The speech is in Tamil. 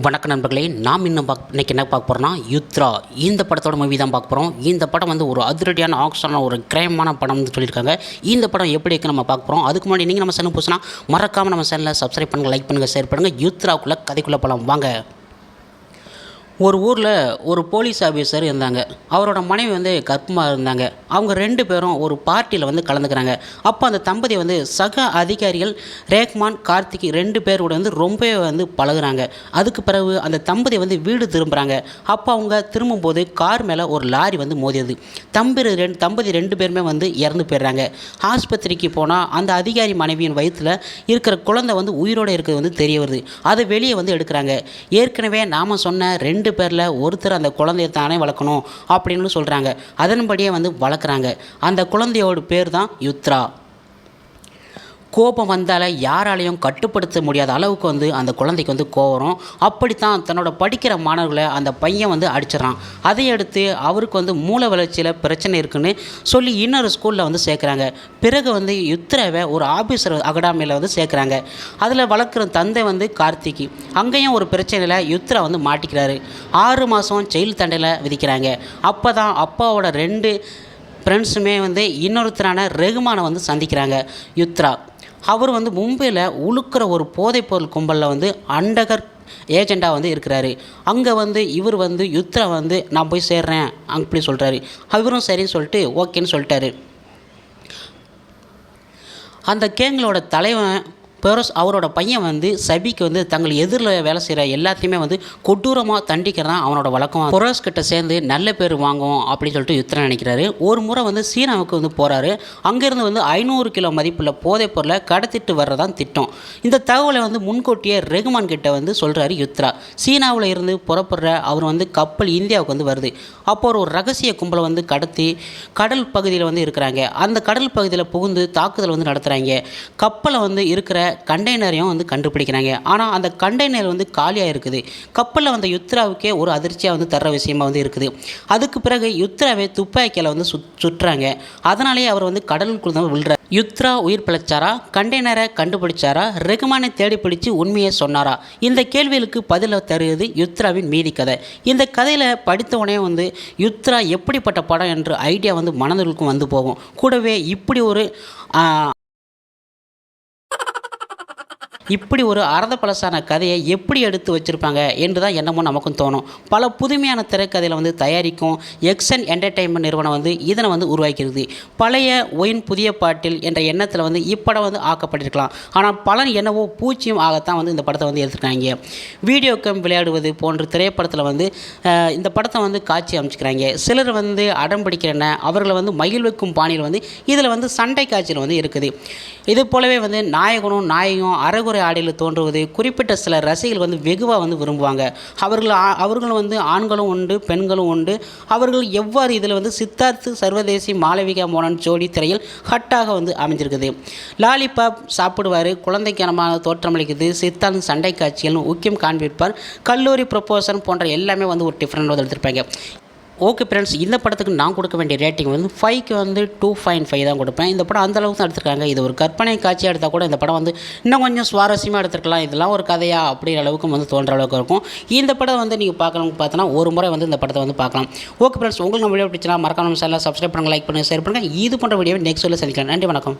வணக்க நண்பர்களே நாம் இன்னும் பார்க்க இன்னைக்கு என்ன பார்க்க போகிறோம்னா யுத்ரா. இந்த படத்தோட மூவி தான் பார்க்க போகிறோம் இந்த படம் வந்து ஒரு அதிரடியான ஆக்ஷனான ஒரு கிரைமான படம்னு சொல்லியிருக்காங்க. இந்த படம் எப்படி இருக்கு நம்ம பார்க்க போகிறோம் அதுக்கு முன்னாடி நீங்கள் நம்ம சேனல் புதுசுனா மறக்காமல் நம்ம சேனலை சப்ஸ்கிரைப் பண்ணுங்கள் லைக் பண்ணுங்கள் ஷேர் பண்ணுங்கள் யுத்ராக்குள்ளே கதைக்குள்ளே படம் வாங்க. ஒரு ஊரில் ஒரு போலீஸ் ஆஃபீஸர் இருந்தாங்க. அவரோட மனைவி வந்து கர்ப்பமாக இருந்தாங்க. அவங்க ரெண்டு பேரும் ஒரு பார்ட்டியில் வந்து கலந்துக்கிறாங்க. அப்போ அந்த தம்பதி வந்து சக அதிகாரிகள் ரேக்மான் கார்த்திக் ரெண்டு பேரோட வந்து ரொம்பவே வந்து பழகுறாங்க. அதுக்கு பிறகு அந்த தம்பதி வந்து வீடு திரும்புகிறாங்க அப்போ அவங்க திரும்பும்போது கார் மேலே ஒரு லாரி வந்து மோதியது. தம்பி ரெண்டு தம்பதி ரெண்டு பேருமே வந்து இறந்து போயிடுறாங்க. ஆஸ்பத்திரிக்கு போனால் அந்த அதிகாரி மனைவியின் வயிற்றில் இருக்கிற குழந்தை வந்து உயிரோடு இருக்கிறது வந்து தெரிய வருது. அதை வெளியே வந்து எடுக்கிறாங்க. ஏற்கனவே நாம் சொன்ன ரெண்டு ரெண்டு பேரில் ஒருத்தர் அந்த குழந்தைய தானே வளர்க்கணும் அப்படின்னு சொல்கிறாங்க அதன்படியே வந்து வளர்க்குறாங்க. அந்த குழந்தையோட பேர் தான் யுத்ரா. கோபம் வந்தால் யாராலையும் கட்டுப்படுத்த முடியாத அளவுக்கு வந்து அந்த குழந்தைக்கு வந்து கோபம் அப்படித்தான் தன்னோட படிக்கிற மாணவர்களை அந்த பையன் வந்து அடிச்சிடறான். அதை அடுத்து அவருக்கு வந்து மூல வளர்ச்சியில் பிரச்சனை இருக்குன்னு சொல்லி இன்னொரு ஸ்கூலில் வந்து சேர்க்குறாங்க. பிறகு வந்து யுத்ராவை ஒரு ஆஃபீஸர் அகாடமியில் வந்து சேர்க்குறாங்க. அதில் வளர்க்குற தந்தை வந்து கார்த்திக்கு அங்கேயும் ஒரு பிரச்சனையில் யுத்ரா வந்து மாட்டிக்கிறாரு. ஆறு மாதம் ஜெயில் தண்டையில் விதிக்கிறாங்க. அப்போ தான் அப்பாவோட ரெண்டு ஃப்ரெண்ட்ஸுமே வந்து இன்னொருத்தரான ரெகுமானை வந்து சந்திக்கிறாங்க. யுத்ரா அவர் வந்து மும்பையில் உழுக்கிற ஒரு போதைப்பொருள் கும்பலில் வந்து அண்டகர் ஏஜெண்டாக வந்து இருக்கிறாரு. அங்கே வந்து இவர் வந்து யுத்ரா வந்து நான் போய் சேர்றேன் அப்படி சொல்கிறாரு அவரும் சரின்னு சொல்லிட்டு ஓகேன்னு சொல்லிட்டாரு. அந்த கேங்களோட தலைவன் பெரோஸ் அவரோட பையன் வந்து சபிக்கு வந்து தங்கள் எதிரில் வேலை செய்கிற எல்லாத்தையுமே வந்து கொடூரமாக தண்டிக்கிறதான் அவனோட வழக்கம். பெரோஸ் கிட்ட சேர்ந்து நல்ல பேர் வாங்குவோம் அப்படின்னு சொல்லிட்டு யுத்தரன் நினைக்கிறாரு. ஒரு முறை வந்து சீனாவுக்கு வந்து போகிறாரு அங்கேருந்து வந்து ஐநூறு கிலோ மதிப்புள்ள போதைப் பொருளை கடத்திட்டு வர்றதான் திட்டம். இந்த தகவலை வந்து முன்கூட்டியே ரெகுமான் கிட்ட வந்து சொல்கிறாரு யுத்ரா. சீனாவில் இருந்து புறப்படுற அவர் வந்து கப்பல் இந்தியாவுக்கு வந்து வருது. அப்போ ஒரு ரகசிய கும்பலை வந்து கடத்தி கடல் பகுதியில் வந்து இருக்கிறாங்க. அந்த கடல் பகுதியில் புகுந்து தாக்குதல் வந்து நடத்துகிறாங்க கப்பலை வந்து இருக்கிற கண்டெய்னரையும் வந்து கண்டுபிடிக்கிறாங்க. ஆனால் அந்த கண்டெய்னர் வந்து காலியாக இருக்குது. கப்பலில் வந்த யுத்ராவுக்கே ஒரு அதிர்ச்சியாக வந்து தர்ற விஷயமா வந்து இருக்குது. அதுக்கு பிறகு யுத்ராவை துப்பாக்கியில் வந்து சுத் சுற்றுறாங்க அதனாலேயே அவர் வந்து கடலுக்குள் தான் விழுறார். யுத்ரா உயிர் பிழைச்சாரா? கண்டெய்னரை கண்டுபிடிச்சாரா? ரெகுமானை தேடி பிடிச்சு உண்மையை சொன்னாரா? இந்த கேள்விகளுக்கு பதிலை தருவது யுத்ராவின் மீதி கதை. இந்த கதையில் படித்தவனே வந்து யுத்ரா எப்படிப்பட்ட படம் என்ற ஐடியா வந்து மனதிற்கும் வந்து போகும். கூடவே இப்படி ஒரு இப்படி ஒரு அறத பழசான கதையை எப்படி எடுத்து வச்சுருப்பாங்க என்று தான் என்னமோ நமக்கும் தோணும். பல புதுமையான திரைக்கதையில் வந்து தயாரிக்கும் எக்ஸன் என்டர்டெயின்மெண்ட் நிறுவனம் வந்து இதனை வந்து உருவாக்கிறது பழைய ஒயின் புதிய பாட்டில் என்ற எண்ணத்தில் வந்து இப்படம் வந்து ஆக்கப்பட்டிருக்கலாம். ஆனால் பலன் என்னவோ பூச்சியம் ஆகத்தான் வந்து இந்த படத்தை வந்து எடுத்துருக்காங்க. வீடியோ கேம் விளையாடுவது போன்ற திரைப்படத்தில் வந்து இந்த படத்தை வந்து காட்சி அமைச்சிக்கிறாங்க. சிலர் வந்து அடம் பிடிக்கிறன அவர்களை வந்து மகிழ்விக்கும் பாணியில் வந்து இதில் வந்து சண்டை காட்சியில் வந்து இருக்குது. இது போலவே வந்து நாயகனும் நாயகம் அறகுறை ஆடையில் தோன்றுவது. குறிப்பிட்ட சில ரசிகர்கள் வந்து வெகுவாக வந்து விரும்புவாங்க. அவர்கள் ஆ- அவர்களும் வந்து ஆண்களும் உண்டு பெண்களும் உண்டு. அவர்கள் எவ்வாறு இதில் வந்து சித்தார்த்து சர்வதேசி மாளவிகா மோனன் ஜோடி திரையில் ஹட்டாக வந்து அமைஞ்சிருக்குது. லாலிபாப் சாப்பிடுவார் குழந்தைக்கனமான தோற்றமளிக்குது சித்தார்த் சண்டை காட்சிகள் முக்கியம் காண்பிப்பார் கல்லூரி ப்ரொப்போசன் போன்ற எல்லாமே வந்து ஒரு டிஃப்ரெண்ட் வந்து எடுத்திருப்பாங்க. ஓகே ஃப்ரெண்ட்ஸ் இந்த படத்துக்கு நான் கொடுக்க வேண்டிய ரேட்டிங் வந்து ஃபைவ்க்கு வந்து டூ ஃபைன் ஃபைவ் தான் கொடுப்பேன். இந்த படம் அந்த அளவுக்கு தான் எடுத்திருக்காங்க. இது ஒரு கற்பனை காட்சியாக எடுத்தால் கூட இந்த படம் வந்து இன்னும் கொஞ்சம் சுவாரஸ்யமாக எடுத்துருக்கலாம். இதெல்லாம் ஒரு கதையா அப்படிங்கிற அளவுக்கு வந்து தோன்ற அளவுக்கு இருக்கும். இந்த படம் வந்து நீங்கள் பார்க்கணும் பார்த்தோன்னா ஒரு முறை வந்து இந்த படத்தை வந்து பார்க்கலாம். ஓகே ஃப்ரெண்ட்ஸ் உங்களுக்கு நம்ம வீடியோ பிடிச்சினா மறக்காம சேனலை சப்ஸ்கிரைப் பண்ணுங்கள் லைக் பண்ணுங்கள் ஷேர் பண்ணுங்கள் இது போன்ற வீடியோ நெக்ஸ்ட் வீடியோ சந்திக்கலாம். நன்றி வணக்கம்.